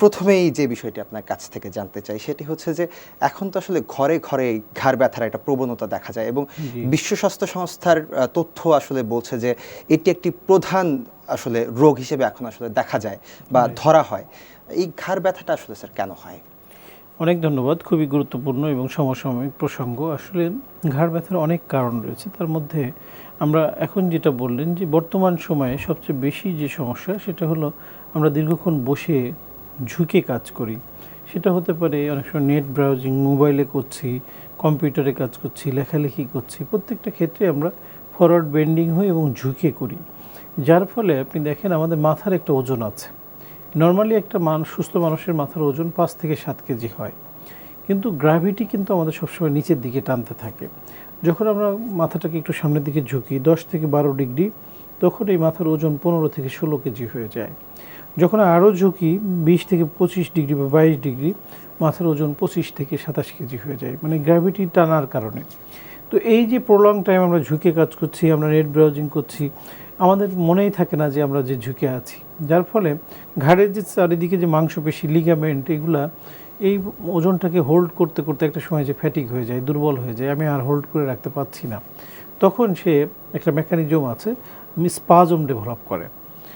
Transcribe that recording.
প্রথমেই যে বিষয়টি আপনার কাছ থেকে জানতে চাই সেটি হচ্ছে যে এখন তো আসলে ঘরে ঘরে ঘাড় ব্যথার একটা প্রবণতা দেখা যায় এবং বিশ্ব স্বাস্থ্য সংস্থার তথ্য আসলে বলছে যে এটি একটি প্রধান আসলে রোগ হিসেবে এখন আসলে দেখা যায় বা ধরা হয়। এই ঘাড় ব্যথাটা আসলে স্যার কেন হয়? অনেক ধন্যবাদ খুবই গুরুত্বপূর্ণ এবং সমসাময়িক প্রসঙ্গ। আসলে ঘাড় ব্যথার অনেক কারণ রয়েছে তার মধ্যে আমরা এখন যেটা বললেন যে বর্তমান সময়ে সবচেয়ে বেশি যে সমস্যা সেটা হলো আমরা দীর্ঘক্ষণ বসে ঝুঁকে কাজ করি। সেটা হতে পারে অনেক সময় নেট ব্রাউজিং মোবাইলে করছি কম্পিউটারে কাজ করছি, লেখালেখি করছি, প্রত্যেকটা ক্ষেত্রে আমরা ফরওয়ার্ড বেন্ডিং হই এবং ঝুঁকে করি। যার ফলে আপনি দেখেন আমাদের মাথার একটা ওজন আছে। নর্মালি একটা মানুষ সুস্থ মানুষের মাথার ওজন পাঁচ থেকে সাত কেজি হয়। কিন্তু গ্র্যাভিটি কিন্তু আমাদের সবসময় নিচের দিকে টানতে থাকে। যখন আমরা মাথাটাকে একটু সামনের দিকে ঝুঁকি, দশ থেকে বারো ডিগ্রি, তখন এই মাথার ওজন পনেরো থেকে ষোলো কেজি হয়ে যায়। যখন আরও ঝুঁকি বিশ থেকে পঁচিশ ডিগ্রি বা বাইশ ডিগ্রি, মাথার ওজন পঁচিশ থেকে সাতাশ কেজি হয়ে যায় মানে গ্র্যাভিটি টানার কারণে। তো এই যে প্রলং টাইম আমরা ঝুঁকে কাজ করছি, আমরা নেট ব্রাউজিং করছি, আমাদের মনেই থাকে না যে আমরা যে ঝুঁকে আছি। যার ফলে ঘাড়ের যে চারিদিকে যে মাংসপেশি লিগামেন্ট এগুলা, এই ওজনটাকে হোল্ড করতে করতে একটা সময় যে ফ্যাটিক হয়ে যায়, দুর্বল হয়ে যায়, আমি আর হোল্ড করে রাখতে পারছি না। তখন সে একটা মেকানিজম আছে স্পাজম ডেভেলপ করে।